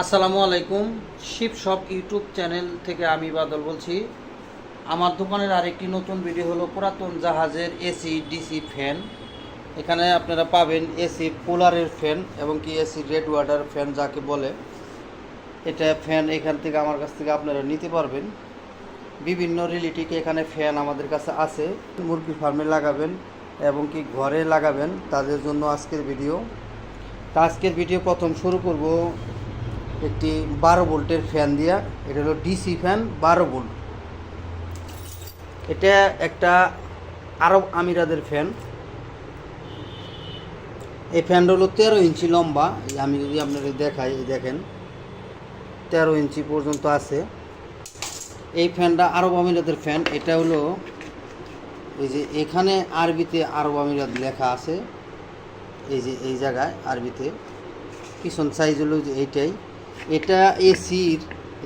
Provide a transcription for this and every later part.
আসসালামু আলাইকুম। Sheep shop YouTube channel থেকে আমি বাদল বলছি। আমার দোকানের আরেকটি নতুন ভিডিও হলো পুরাতন জাহাজের এসি ডিসি ফ্যান। এখানে আপনারা পাবেন এসি কুলারের ফ্যান এবং কি এসি রেড ওয়াটার ফ্যান যাকে বলে। এটা ফ্যান এখান থেকে আমার কাছ থেকে আপনারা নিতে পারবেন। বিভিন্ন রিলেটিক এখানে ফ্যান আমাদের কাছে আছে। মুরগি ফার্মে লাগাবেন এবং কি ঘরে লাগাবেন, তাদের জন্য আজকের ভিডিও। তা আজকের ভিডিও প্রথম শুরু করব। একটি বারো ভোল্টের ফ্যান দিয়া, এটা হলো ডিসি ফ্যান বারো ভোল্ট। এটা একটা আরব আমিরাদের ফ্যান। এই ফ্যানটা হলো তেরো ইঞ্চি লম্বা। আমি যদি আপনাদের দেখাই দেখেন, তেরো ইঞ্চি পর্যন্ত আছে। এই ফ্যানটা আরব আমিরাদের ফ্যান। এটা হলো এই যে এখানে আরবিতে আরব আমিরাত লেখা আছে। এই যে এই জায়গায় আরবিতে। পিছন সাইজ হলো যে এইটাই। এটা এসির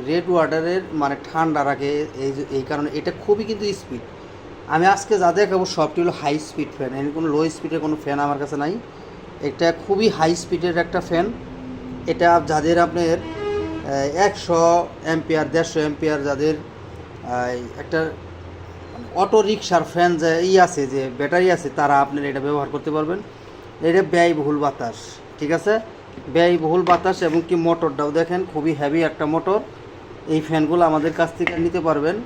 রেড ওয়াটারের মানে ঠান্ডা রাখে, এই এই কারণে এটা খুবই কিন্তু স্পিড আমি আজকে যা দেখাবো সবটি হলো হাই স্পিড ফ্যান এর কোনো লো স্পিডের কোনো ফ্যান আমার কাছে নাই। এটা খুবই হাই স্পিডের একটা ফ্যান এটা যাদের আপনার একশো অ্যাম্পিয়ার দেড়শো অ্যাম্পিয়ার যাদের একটা অটো রিক্সার ফ্যান যে ই আছে, যে ব্যাটারি আছে, তারা আপনার এটা ব্যবহার করতে পারবেন। এটা ব্যয়বহুল বাতাস, ঠিক আছে? ব্যয়বহুল বাতাস এবং কি মোটরটাও দেখেন, খুবই হেভি একটা মোটর। এই ফ্যানগুলো আমাদের কাছ থেকে নিতে পারবেন।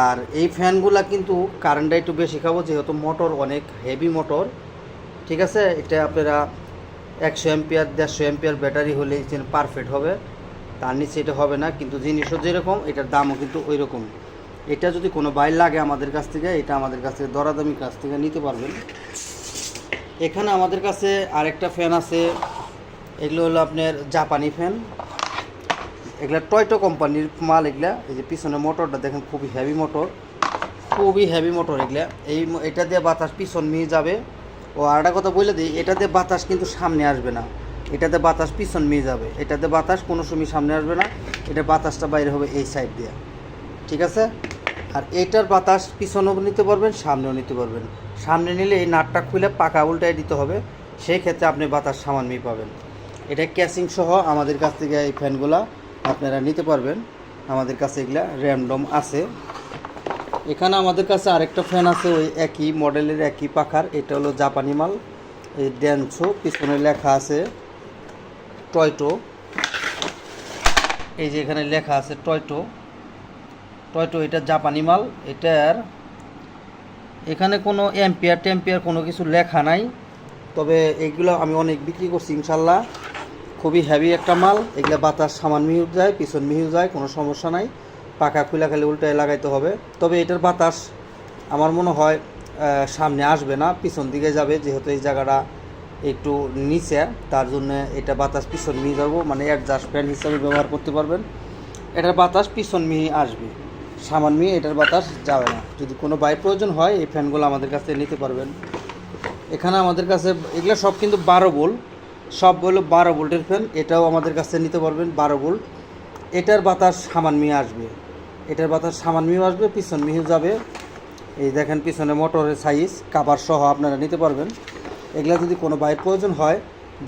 আর এই ফ্যানগুলা কিন্তু কারেন্টটা একটু বেশি খাব, যেহেতু মোটর অনেক হেভি মোটর। ঠিক আছে? এটা আপনারা একশো এম্পিয়ার দেড়শো এম্পিয়ার ব্যাটারি হলে পারফেক্ট হবে। তার নিচে এটা হবে না, কিন্তু জিনিসও যেরকম, এটার দামও কিন্তু ওই রকম এটা যদি কোনো বাইর লাগে আমাদের কাছ থেকে, এটা আমাদের কাছ থেকে দরাদামি কাছ থেকে নিতে পারবেন। এখানে আমাদের কাছে আরেকটা ফ্যান আছে এগুলো হলো আপনার জাপানি ফ্যান। এগুলা টয়টো কোম্পানির মাল এগুলা। এই যে পিছনে মোটরটা দেখেন, খুবই হেভি মোটর খুবই হেভি মোটর এগুলা। এই এটা দিয়ে বাতাস পিছন নিয়ে যাবে। ও, আর একটা কথা বলে দিই এটাতে বাতাস কিন্তু সামনে আসবে না। এটাতে বাতাস পিছন নিয়ে যাবে। এটাতে বাতাস কোনো সময় সামনে আসবে না। এটা বাতাসটা বাইরে হবে এই সাইড দিয়ে। ঠিক আছে? আর এটার বাতাস পিছনেও নিতে পারবেন, সামনেও নিতে পারবেন। সামনে নিলে এই নাটটা খুলে পাকা উল্টায় দিতে হবে। সেই ক্ষেত্রে আপনি বাতাস সামান সামান্যই পাবেন। এটা ক্যাসিং সহ আমাদের কাছ থেকে এই ফ্যানগুলা আপনারা নিতে পারবেন। আমাদের কাছে এগুলা র্যান্ডম আছে। এখানে আমাদের কাছে আরেকটা ফ্যান আছে, ওই একই মডেলের একই পাখার। এটা হলো জাপানি মাল। এই ড্যান্সো পিছনে লেখা আছে টয়টো এই যে এখানে লেখা আছে টয়টো টয়টো এটা জাপানি মাল। এটার এখানে কোনো এম্পিয়ার টেম্পিয়ার কোনো কিছু লেখা নাই। তবে এগুলো আমি অনেক বিক্রি করছি, ইনশাল্লাহ। খুবই হেভি একটা মাল। এগুলো বাতাস সামান মিহিউ যায়, পিছন মিহিউ যায়, কোনো সমস্যা নাই। পাকা খুলা খালি উল্টায় লাগাইতে হবে। তবে এটার বাতাস আমার মনে হয় সামনে আসবে না, পিছন দিকে যাবে, যেহেতু এই জায়গাটা একটু নিচে। তার জন্য এটা বাতাস পিছন মিহি যাব মানে অ্যাডজাস্ট ফ্যান হিসাবে ব্যবহার করতে পারবেন। এটার বাতাস পিছন মিহি আসবে। সামান মিহি এটার বাতাস যাবে না। যদি কোনো বাই প্রয়োজন হয়, এই ফ্যানগুলো আমাদের কাছ থেকে নিতে পারবেন। এখানে আমাদের কাছে, এগুলো সব কিন্তু বারো ভোল্ট। সব হলো বারো ভোল্টের ফ্যান, এটাও আমাদের কাছে নিতে পারবেন বারো ভোল্ট। এটার বাতাস সামান মিহি আসবে। এটার বাতাস সামান মিহি আসবে, পিছন মিহি যাবে। এই দেখেন পিছনে মোটরের সাইজ কাবার সহ আপনারা নিতে পারবেন। এগুলা যদি কোনো বাইর প্রয়োজন হয়,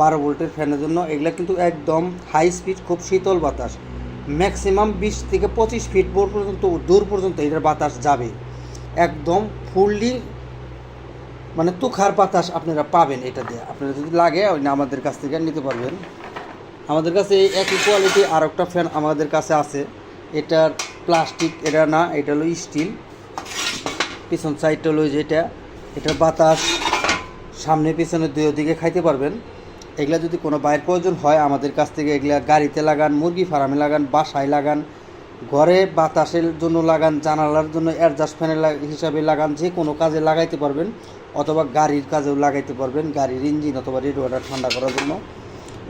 বারো ভোল্টের ফ্যানের জন্য, এগুলা কিন্তু একদম হাই স্পিড খুব শীতল বাতাস। ম্যাক্সিমাম বিশ থেকে পঁচিশ ফিট পর্যন্ত, দূর পর্যন্ত এটার বাতাস যাবে। একদম ফুললি মানে তুখার বাতাস আপনারা পাবেন এটা দিয়ে। আপনারা যদি লাগে আমাদের কাছ থেকে নিতে পারবেন। আমাদের কাছে এই একই কোয়ালিটি আর একটা ফ্যান আমাদের কাছে আছে। এটার প্লাস্টিক এটা না, এটা হলো স্টিল পিছন সাইডটা হলো যেটা এটার বাতাস সামনে পিছনে দুই দিকে খাইতে পারবেন। এগুলা যদি কোনো বাইরের প্রয়োজন হয়, আমাদের কাছ থেকে এগুলা গাড়িতে লাগান, মুরগি ফার্মে লাগান, বাসায় লাগান ঘরে বাতাসের জন্য লাগান, জানালার জন্য অ্যাডজাস্ট ফ্যানের হিসাবে লাগান, যে কোনো কাজে লাগাইতে পারবেন, অথবা গাড়ির কাজেও লাগাইতে পারবেন, গাড়ির ইঞ্জিন অথবা রেডিওটা ঠান্ডা করার জন্য।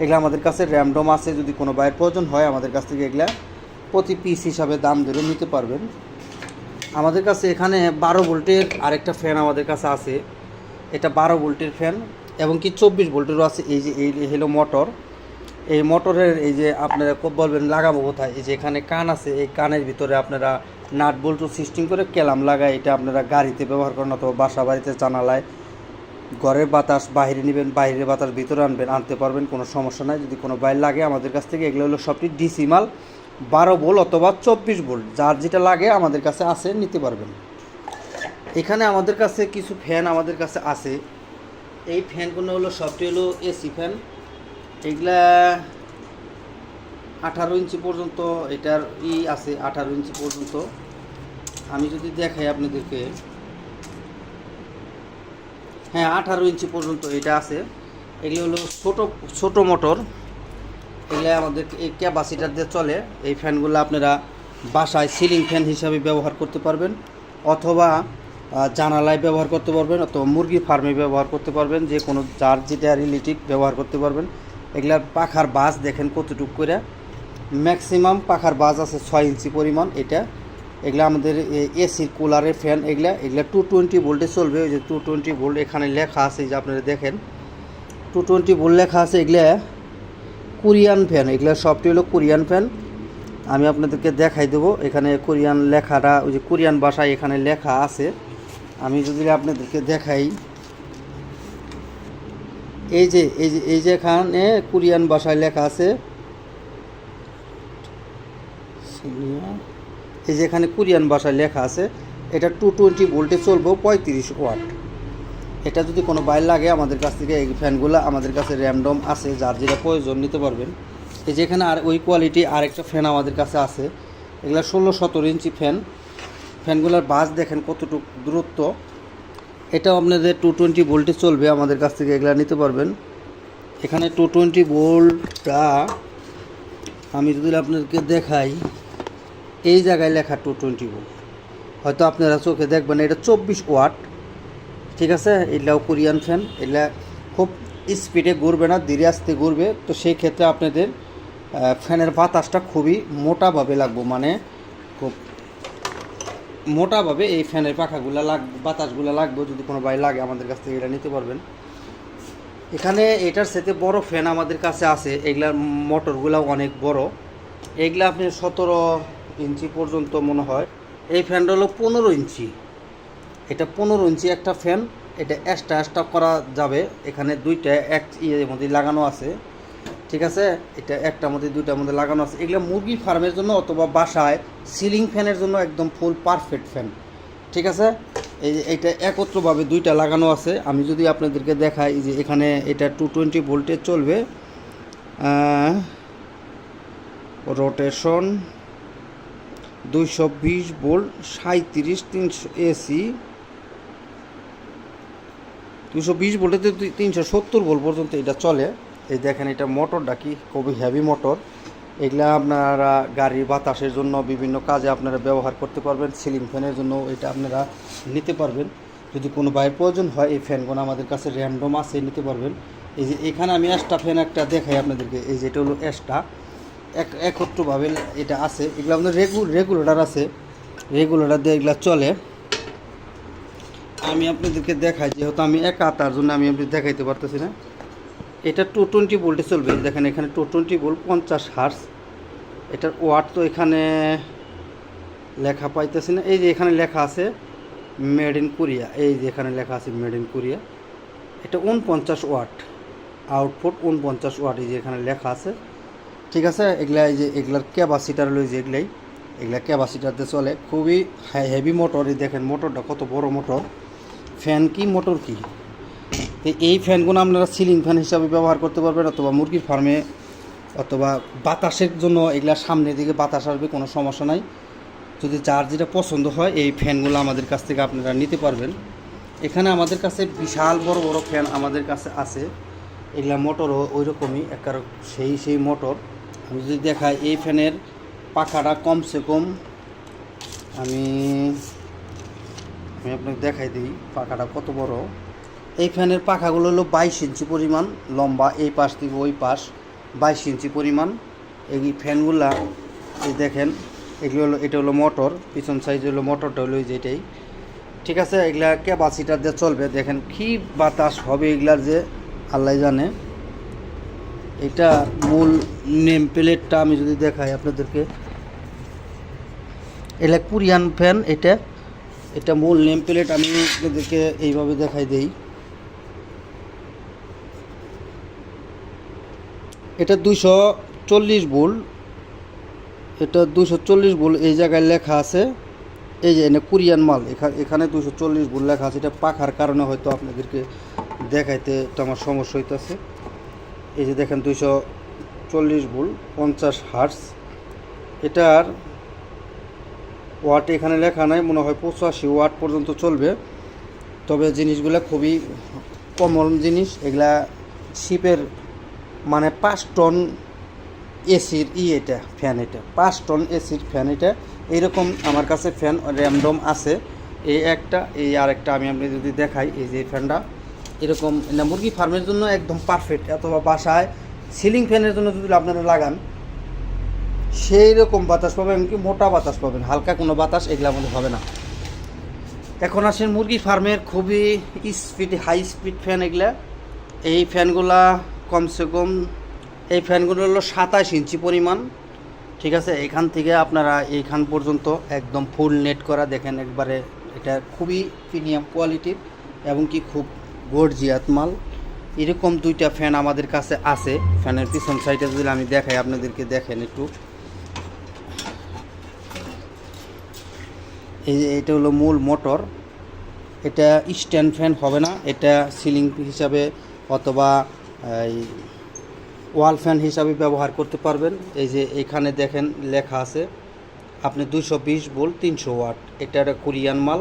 এগুলো আমাদের কাছে র্যামডম আছে, যদি কোনো বাইরের প্রয়োজন হয়, আমাদের কাছ থেকে এগুলা প্রতি পিস হিসাবে দাম ধরে নিতে পারবেন। আমাদের কাছে এখানে বারো ভোল্টের আরেকটা ফ্যান আমাদের কাছে আছে। এটা বারো ভোল্টের ফ্যান এবং কি চব্বিশ ভোল্টেরও আছে, এই যে, এই হলো মোটর এই মোটরের এই যে আপনারা বলবেন লাগাবো কোথায়? এই যে এখানে কান আছে, এই কানের ভিতরে আপনারা নাট বল্টু সিস্টেম করে কেলাম লাগায়, এটা আপনারা গাড়িতে ব্যবহার করেন অথবা বাসা বাড়িতে জানালায়। ঘরের বাতাস বাইরে নেবেন বাইরের বাতাস ভিতরে আনবেন, আনতে পারবেন, কোনো সমস্যা নাই। যদি কোনো বাইর লাগে আমাদের কাছ থেকে, এগুলো হলো সবটি ডিসি মাল বারো বোল অথবা চব্বিশ বোল যার যেটা লাগে আমাদের কাছে আছে, নিতে পারবেন। এখানে আমাদের কাছে কিছু ফ্যান আমাদের কাছে আছে। এই ফ্যানগুলো হলো, সবটি হলো এসি ফ্যান। এগুলা আঠারো ইঞ্চি পর্যন্ত, এটার ই আছে আঠারো ইঞ্চি পর্যন্ত। আমি যদি দেখাই আপনাদেরকে। হ্যাঁ আঠারো ইঞ্চি পর্যন্ত এটা আছে। এগুলো হলো ছোট ছোট মোটর। এগুলো আমাদের এই ক্যাপাসিটার দিয়ে চলে। এই ফ্যানগুলো আপনারা বাসায় সিলিং ফ্যান হিসাবে ব্যবহার করতে পারবেন। অথবা জানালায় ব্যবহার করতে পারবেন অথবা মুরগি ফার্মে ব্যবহার করতে পারবেন। যে কোনো যার যেটা রিলেটিভ ব্যবহার করতে পারবেন। এগুলার পাখার বাস দেখেন কতটুক করে। ম্যাক্সিমাম পাখার বাস আছে ছয় ইঞ্চি পরিমাণ এটা। এগুলা আমাদের এসির কুলারের ফ্যান এগুলা এগুলা টু টোয়েন্টি ভোল্টে চলবে। ওই যে টু টোয়েন্টি ভোল্ট এখানে লেখা আছে যে আপনারা দেখেন। টু টোয়েন্টি ভোল্ট লেখা আছে এগুলা কোরিয়ান ফ্যান এগুলা সবটি হলো কোরিয়ান ফ্যান আমি আপনাদেরকে দেখাই দেবো, এখানে কোরিয়ান লেখাটা, ওই যে কোরিয়ান ভাষায় এখানে লেখা আছে। আমি যদি আপনাদেরকে দেখাই। এই যে এই যে এই যে এখানে কোরিয়ান ভাষায় লেখা আছে। এই যে এখানে কোরিয়ান ভাষায় লেখা আছে। এটা টু টোয়েন্টি ভোল্টে চলবো পঁয়ত্রিশ ওয়াট। এটা যদি কোনো বাইর লাগে আমাদের কাছ থেকে, এই ফ্যানগুলো আমাদের কাছে র্যামডম আছে, যার যেটা প্রয়োজন নিতে পারবেন। এই যে এখানে আর ওই কোয়ালিটি আরেকটা ফ্যান আমাদের কাছে আছে। এগুলো ষোলো সতেরো ইঞ্চি ফ্যান ফ্যানগুলোর বাস দেখেন কতটুকু দূরত্ব। এটাও আপনাদের টু টোয়েন্টি ভোল্টে চলবে, আমাদের কাছ থেকে এগুলা নিতে পারবেন। এখানে টু টোয়েন্টি ভোল্টটা আমি যদি আপনাদেরকে দেখাই, এই জায়গায় লেখা টু টোয়েন্টি ভোল্ট হয়তো আপনারা চোখে দেখবেন, এটা চব্বিশ ওয়াট, ঠিক আছে? এগুলাও কোরিয়ান ফ্যান এগুলা খুব স্পিডে ঘুরবে না, ধীরে আস্তে ঘুরবে। তো সেই ক্ষেত্রে আপনাদের ফ্যানের বাতাসটা খুবই মোটাভাবে লাগবে মানে খুব মোটাভাবে এই ফ্যানের পাখাগুলো লাগ, বাতাসগুলো লাগবে, যদি কোনো বাই লাগে আমাদের কাছ থেকে এটা নিতে পারবেন। এখানে এটার সাথে বড় ফ্যান আমাদের কাছে আছে, এগুলার মোটরগুলো অনেক বড়। এগুলা আপনি সতেরো ইঞ্চি পর্যন্ত মনে হয়। এই ফ্যানটা হলো পনেরো ইঞ্চি। এটা পনেরো ইঞ্চি একটা ফ্যান, এটা এক্সট্রা এক্সট্রা করা যাবে। এখানে দুইটা এক ইয়ের মধ্যে লাগানো আছে। ঠিক আছে? এটা একটার মধ্যে, দুইটার মধ্যে লাগানো আছে। এগুলো মুরগি ফার্মের জন্য অথবা বাসায় সিলিং ফ্যানের জন্য একদম ফুল পারফেক্ট ফ্যান ঠিক আছে? এই যে এইটা একত্রভাবে দুইটা লাগানো আছে। আমি যদি আপনাদেরকে দেখাই যে এখানে এটা টু টোয়েন্টি ভোল্টে চলবে রোটেশন দুইশো বিশ ভোল্ট সাঁত্রিশ তিনশো এসি দুশো বিশ ভোল্টে তিনশো সত্তর ভোল্ট পর্যন্ত এটা চলে। এই দেখেন এটা মোটরটা কি? খুবই হেভি মোটর এগুলা আপনারা গাড়ির বাতাসের জন্য বিভিন্ন কাজে আপনারা ব্যবহার করতে পারবেন সিলিং ফ্যানের জন্য এটা আপনারা নিতে পারবেন। যদি কোনো বাইরের প্রয়োজন হয়, এই ফ্যানগুলো আমাদের কাছে র্যান্ডম আছে, নিতে পারবেন। এই যে এখানে আমি এক্সট্রা ফ্যান একটা দেখাই আপনাদেরকে। এই যে এটা হলো এক্সট্রা এক, একত্রভাবে এটা আছে। এগুলো আমাদের রেগু রেগুলেটার আছে। রেগুলেটার দিয়ে এগুলো চলে। আমি আপনাদেরকে দেখাই, যেহেতু আমি একা, তার জন্য আমি আপনি দেখাইতে পারতেছি না। এটা টু টোয়েন্টি ভোল্টে চলবে দেখেন এখানে টু টোয়েন্টি ভোল্ট পঞ্চাশ হার্স এটার ওয়াট তো এখানে লেখা পাইতেছি না। এই যে এখানে লেখা আছে মেড ইন কোরিয়া এই যে এখানে লেখা আছে মেড ইন কোরিয়া এটা উনপঞ্চাশ ওয়াট আউটপুট উনপঞ্চাশ ওয়াট এই যে এখানে লেখা আছে। ঠিক আছে? এগুলা এই যে, এগুলার ক্যাপাসিটার লই যে এগুলাই। এগুলা ক্যাপাসিটারতে চলে। খুবই হেভি মোটর এই দেখেন মোটরটা কত বড় মোটর ফ্যান কি? মোটর কি? তো এই ফ্যানগুলো আপনারা সিলিং ফ্যান হিসাবে ব্যবহার করতে পারবেন অথবা মুরগির ফার্মে অথবা বাতাসের জন্য এগুলা সামনের দিকে বাতাস আসবে, কোনো সমস্যা নাই। যদি যার যেটা পছন্দ হয়, এই ফ্যানগুলো আমাদের কাছ থেকে আপনারা নিতে পারবেন। এখানে আমাদের কাছে বিশাল বড় বড় ফ্যান আমাদের কাছে আছে। এগুলা মোটরও ওই রকমই একার সেই সেই মোটর আমি যদি দেখাই, এই ফ্যানের পাখাটা কমসে কম আমি আমি আপনাকে দেখাই দিই, পাখাটা কত বড়। এই ফ্যানের পাখাগুলো হলো বাইশ ইঞ্চি পরিমাণ, লম্বা এই পাশ থেকে ওই পাশ বাইশ ইঞ্চি পরিমাণ। এই ফ্যানগুলা, এই দেখেন, এগুলো হলো, এটা হলো মোটর, পিছন সাইজ হলো মোটরটা হলো যেটাই ঠিক আছে, এগুলা ক্যাপাসিটার দিয়ে চলবে, দেখেন কি বাতাস হবে এগুলার যে, আল্লাহ জানে। এটা মূল নেম প্লেটটা আমি যদি দেখাই আপনাদেরকে। এটা কোরিয়ান ফ্যান, এটা এটা মূল নেম প্লেট আমি আপনাদেরকে এইভাবে দেখাই দেই। এটা দুইশো চল্লিশ বুল এটা দুশো চল্লিশ বুল এই জায়গায় লেখা আছে, এই যে এনে কোরিয়ান মাল এখানে দুশো চল্লিশ বুল লেখা আছে। এটা পাখার কারণে হয়তো আপনাদেরকে দেখাইতে একটু আমার সমস্যা হইতেছে। এই যে দেখেন, দুইশো চল্লিশ বুল পঞ্চাশ হার্স। এটার ওয়াট এখানে লেখা নাই, মনে হয় পঁচাশি ওয়াট পর্যন্ত চলবে। তবে জিনিসগুলো খুবই কমন জিনিস, এগুলা শিপের মানে পাঁচ টন এসির ই এটা ফ্যান এটা। পাঁচ টন এসির ফ্যান এটা। এইরকম আমার কাছে ফ্যান র্যামডম আছে। এই একটা, এই আর একটা আমি আপনি যদি দেখাই, এই যে ফ্যানটা এরকম, না, মুরগি ফার্মের জন্য একদম পারফেক্ট অথবা বাসায় সিলিং ফ্যানের জন্য যদি আপনারা লাগান সেই রকম বাতাস পাবেন কি মোটা বাতাস পাবেন, হালকা কোনো বাতাস এগুলো মধ্যে হবে না। এখন আসেন মুরগি ফার্মের খুবই স্পিড হাই স্পিড ফ্যান এগুলা। এই ফ্যানগুলা কমসে কম এই ফ্যানগুলো হলো সাতাশ ইঞ্চি পরিমাণ। ঠিক আছে, এখান থেকে আপনারা এইখান পর্যন্ত একদম ফুল নেট করা। দেখেন একবারে এটা খুবই প্রিমিয়াম কোয়ালিটির এবং কি খুব গর্জিয়াত মাল। এরকম দুইটা ফ্যান আমাদের কাছে আছে। ফ্যানের পিছন সাইডে যদি আমি দেখাই, আপনাদেরকে দেখেন একটু। এই এটা হলো মূল মোটর। এটা স্ট্যান্ড ফ্যান হবে না। এটা সিলিং হিসাবে অথবা ওয়াল ফ্যান হিসাবে ব্যবহার করতে পারবেন। এই যে এখানে দেখেন লেখা আছে, আপনি দুশো বিশ বোল তিনশো ওয়াট। এটা একটা কোরিয়ান মাল,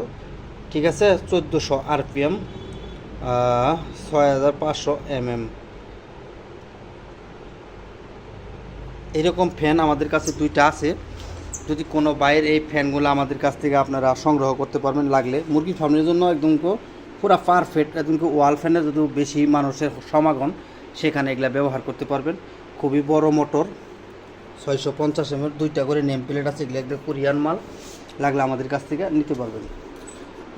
ঠিক আছে? চোদ্দোশো আরপিএম ছয় হাজার পাঁচশো এরকম ফ্যান আমাদের কাছে দুইটা আছে। যদি কোনো বাইরের এই ফ্যানগুলো আমাদের কাছ থেকে আপনারা সংগ্রহ করতে পারবেন লাগলে। মুরগি ফার্মের জন্য একদম পুরা পারফেক্ট একদম ওয়াল ফ্যানের যদি বেশি মানুষের সমাগম সেখানে এগুলা ব্যবহার করতে পারবেন। খুবই বড় মোটর, ছয়শো পঞ্চাশ এমএর দুইটা করে নেম প্লেট আছে, এগুলো একদম কোরিয়ান মাল, লাগলে আমাদের কাছ থেকে নিতে পারবেন।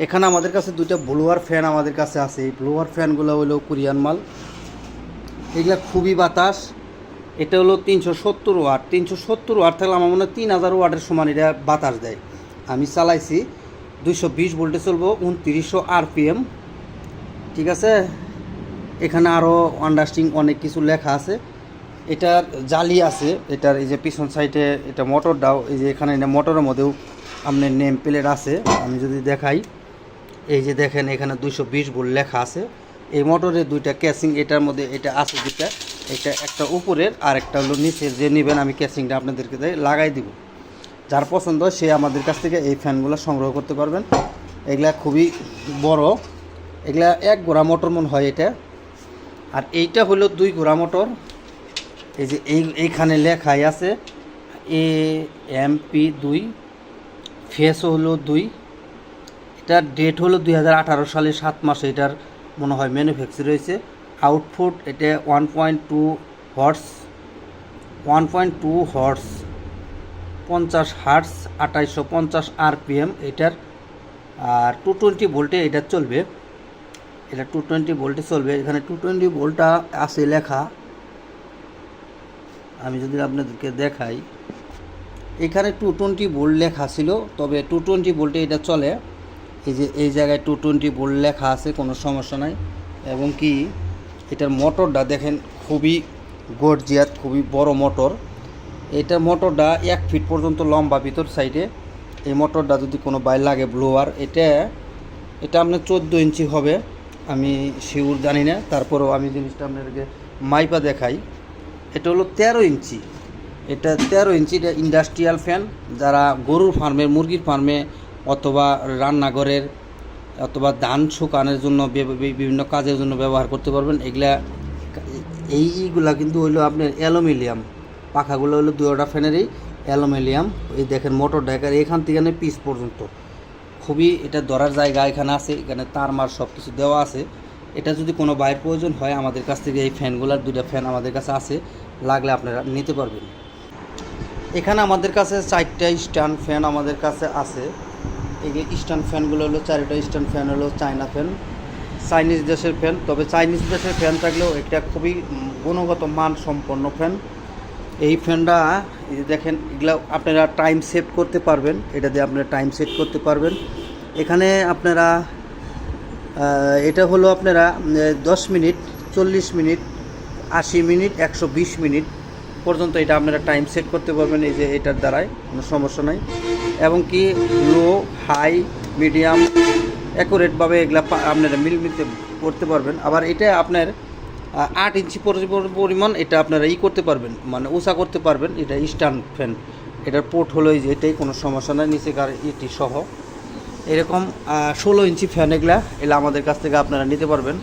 এখানে আমাদের কাছে দুইটা ব্লোয়ার ফ্যান আমাদের কাছে আছে। এই ব্লোয়ার ফ্যানগুলো হলো কোরিয়ান মাল। এগুলা খুবই বাতাস। এটা হলো তিনশো সত্তর ওয়াট। তিনশো সত্তর ওয়াট থাকলে আমার মনে হয় তিন হাজার ওয়াটের সমান এটা বাতাস দেয়। আমি চালাইছি, দুইশো বিশ ভোল্টে চলবো, উনত্রিশশো আরপিএম। ঠিক আছে? এখানে আরও আন্ডারস্টিং অনেক কিছু লেখা আছে। এটার জালি আছে, এটার এই যে পিছন সাইডে এটা মোটর মোটরটাও এই যে এখানে মোটরের মধ্যেও আপনার নেম প্লেট আছে। আমি যদি দেখাই, এই যে দেখেন এখানে দুইশো বিশ ভোল্ট লেখা আছে। এই মোটরের দুইটা ক্যাসিং এটার মধ্যে এটা আছে দুইটা, এটা একটা উপরের আর একটা হলো নিচের। যে নেবেন, আমি ক্যাসিংটা আপনাদেরকে লাগাই দিব। যার পছন্দ, সে আমাদের কাছ থেকে এই ফ্যানগুলো সংগ্রহ করতে পারবেন। এগুলা খুবই বড়। এগুলা এক গোড়া মোটর মন হয় এটা। আর এইটা হলো দুই গোড়া মোটর। এই যে এই এইখানে লেখাই আছে এ, এম, পি দুই ফেসও হলো দুই। এটার ডেট হলো দুই হাজার আঠারো সালে সাত মাসে এটার মনে হয় ম্যানুফ্যাকচার হয়েছে। আউটপুট এটা one point two horse one point two horse পঞ্চাশ হার্স আঠাইশশো পঞ্চাশ আরপিএম এটার। আর টু টোয়েন্টি ভোল্টে এটা চলবে। এটা টু টোয়েন্টি ভোল্টে চলবে। এখানে টু টোয়েন্টি ভোল্টটা আছে লেখা। আমি যদি আপনাদেরকে দেখাই। এখানে টু টোয়েন্টি ভোল্ট লেখা ছিল, তবে টু টোয়েন্টি ভোল্টে এটা চলে। এই যে, এই জায়গায় টু টোয়েন্টি ভোল্ট লেখা আছে, কোনো সমস্যা নাই। এবং কি, এটার মোটরটা দেখেন খুবই গর্জিয়াত খুবই বড় মোটর এটা মোটরটা এক ফিট পর্যন্ত লম্বা ভিতর সাইডে এই মোটরটা যদি কোনো বাইর লাগে ব্লোয়ার এটা এটা আপনার চোদ্দ ইঞ্চি হবে। আমি শিউর জানি না, তারপরেও আমি জিনিসটা আপনাদেরকে মাইপা দেখাই। এটা হলো তেরো ইঞ্চি। এটা তেরো ইঞ্চি, এটা ইন্ডাস্ট্রিয়াল ফ্যান যারা গরুর ফার্মে মুরগির ফার্মে অথবা রান্নাঘরের অথবা ধান শুকানোর জন্য বিভিন্ন কাজের জন্য ব্যবহার করতে পারবেন। এগুলা, এইগুলা কিন্তু হইল আপনার অ্যালুমিনিয়াম। পাখাগুলো হলো দুয়োটা ফ্যানেরই অ্যালুমিনিয়াম। এই দেখেন মোটর ডেকার এখান থেকে পিস পর্যন্ত। খুবই এটা ধরার জায়গা এখানে আছে, এখানে তার মার সব কিছু দেওয়া আছে। এটা যদি কোনো বাইরের প্রয়োজন হয়, আমাদের কাছ থেকে এই ফ্যানগুলোর দুইটা ফ্যান আমাদের কাছে আছে, লাগলে আপনারা নিতে পারবেন। এখানে আমাদের কাছে চারটা স্ট্যান্ড ফ্যান আমাদের কাছে আছে। এই যে স্ট্যান্ড ফ্যানগুলো হলো, চারটা স্ট্যান্ড ফ্যান হলো চায়না ফ্যান, চাইনিজ দেশের ফ্যান। তবে চাইনিজ দেশের ফ্যান থাকলেও এটা খুবই গুণগত মান সম্পন্ন ফ্যান। এই ফ্যানটা এই যে দেখেন, এগুলো আপনারা টাইম সেট করতে পারবেন। এটা দিয়ে আপনারা টাইম সেট করতে পারবেন। এখানে আপনারা এটা হলো আপনারা দশ মিনিট, চল্লিশ মিনিট, আশি মিনিট, একশো বিশ মিনিট পর্যন্ত এটা আপনারা টাইম সেট করতে পারবেন এই যে এটার দ্বারাই কোনো সমস্যা নাই। এবং কি লো হাই মিডিয়াম অ্যাকুরেটভাবে এগুলা আপনারা মিলমিতে করতে পারবেন। আবার এটা আপনার আট ইঞ্চি পরি- পরি- পরিমাণ এটা আপনারা ই করতে পারবেন। মানে উঁচা করতে পারবেন, এটা স্ট্যান্ড ফ্যান এটার পোর্ট হলো এই যে এটাই, কোনো সমস্যা নাই নিচেকার ইটি সহ। এরকম ষোলো ইঞ্চি ফ্যান এগুলা, এগুলো আমাদের কাছ থেকে আপনারা নিতে পারবেন।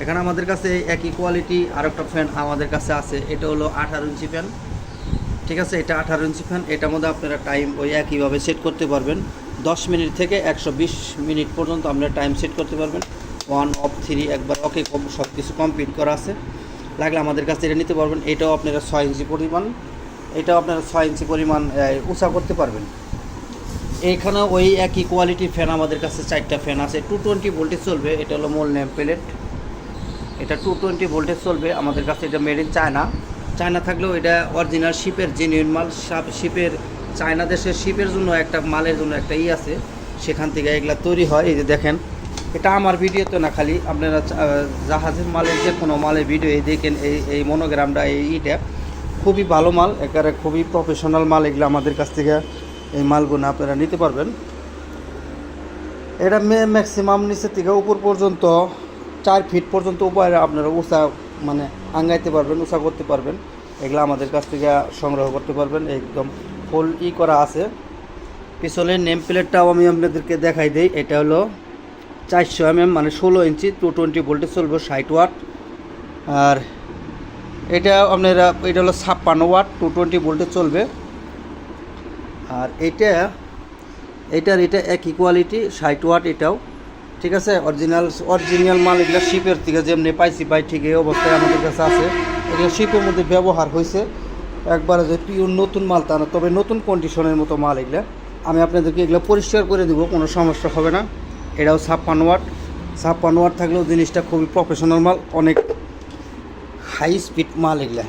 এখানে আমাদের কাছে একই কোয়ালিটি আর একটা ফ্যান আমাদের কাছে আছে, এটা হলো আঠারো ইঞ্চি ফ্যান ঠিক আছে, এটা আঠারো ইঞ্চি ফ্যান এটার মধ্যে আপনারা টাইম ওই একইভাবে সেট করতে পারবেন। দশ মিনিট থেকে একশো বিশ মিনিট পর্যন্ত আপনারা টাইম সেট করতে পারবেন। ওয়ান অফ থ্রি একবার ওকে সব কিছু কমপ্লিট করা আছে। লাগলে আমাদের কাছে এটা নিতে পারবেন। এটাও আপনারা ছয় ইঞ্চি পরিমাণ, এটাও আপনারা ছয় ইঞ্চি পরিমাণ উঁচা করতে পারবেন। এইখানে ওই একই কোয়ালিটির ফ্যান আমাদের কাছে চারটা ফ্যান আছে। টু টোয়েন্টি ভোল্টেজ চলবে, এটা হলো মোল নেম প্লেট এটা টু টোয়েন্টি ভোল্টেজ চলবে, আমাদের কাছে এটা মেড ইন চায়না চায়না থাকলেও এটা অরিজিনাল শিপের জেনুইন মাল শিপের চায়না দেশের শিপের জন্য একটা, মালের জন্য একটা ই আছে। সেখান থেকে এগুলা তৈরি হয়। এই যে দেখেন এটা আমার ভিডিও তো না, খালি আপনারা জাহাজের মালের যে কোনো মালের ভিডিও, এই দেখেন, এই এই মনোগ্রামটা, এই ইটা, খুবই ভালো মাল, একেবারে খুবই প্রফেশনাল মাল, এগুলো আমাদের কাছ থেকে এই মালগুলো আপনারা নিতে পারবেন। এটা মে ম্যাক্সিমাম নিচের থেকে উপর পর্যন্ত, চার ফিট পর্যন্ত উপরে আপনারা উঁচা মানে আঙ্গাইতে পারবেন, উঁচা করতে পারবেন। এগুলো আমাদের কাছ থেকে সংগ্রহ করতে পারবেন, একদম ফুল ই করা আছে। পিছনের নেম প্লেটটাও আমি আপনাদেরকে দেখাই দিই, এটা হলো চারশো এমএম মানে ষোলো ইঞ্চি টু টোয়েন্টি ভোল্টে চলবে ষাট ওয়াট। আর এটা আপনারা, এটা হলো ছাপ্পান্ন ওয়াট টু টোয়েন্টি ভোল্টে চলবে। আর এটা, এটার এটা একই কোয়ালিটি ষাট ওয়াট এটাও। ঠিক আছে? অরিজিনাল অরিজিনাল মাল এগুলো শিপের থেকে যেমনি পাইছি পাই ঠিক এই অবস্থায় আমাদের কাছে আছে। এগুলো শিপের মধ্যে ব্যবহার হয়েছে একবারে যে পিওর নতুন মাল তা না, তবে নতুন কন্ডিশনের মতো মাল এগুলো। আমি আপনাদেরকে এগুলো পরিষ্কার করে দেবো, কোনো সমস্যা হবে না। এটাও ছাপ্পান্ন ওয়াট। ছাপ্পান্ন ওয়াট থাকলেও জিনিসটা খুবই প্রফেশনাল মাল, অনেক হাই স্পিড মাল এগুলা।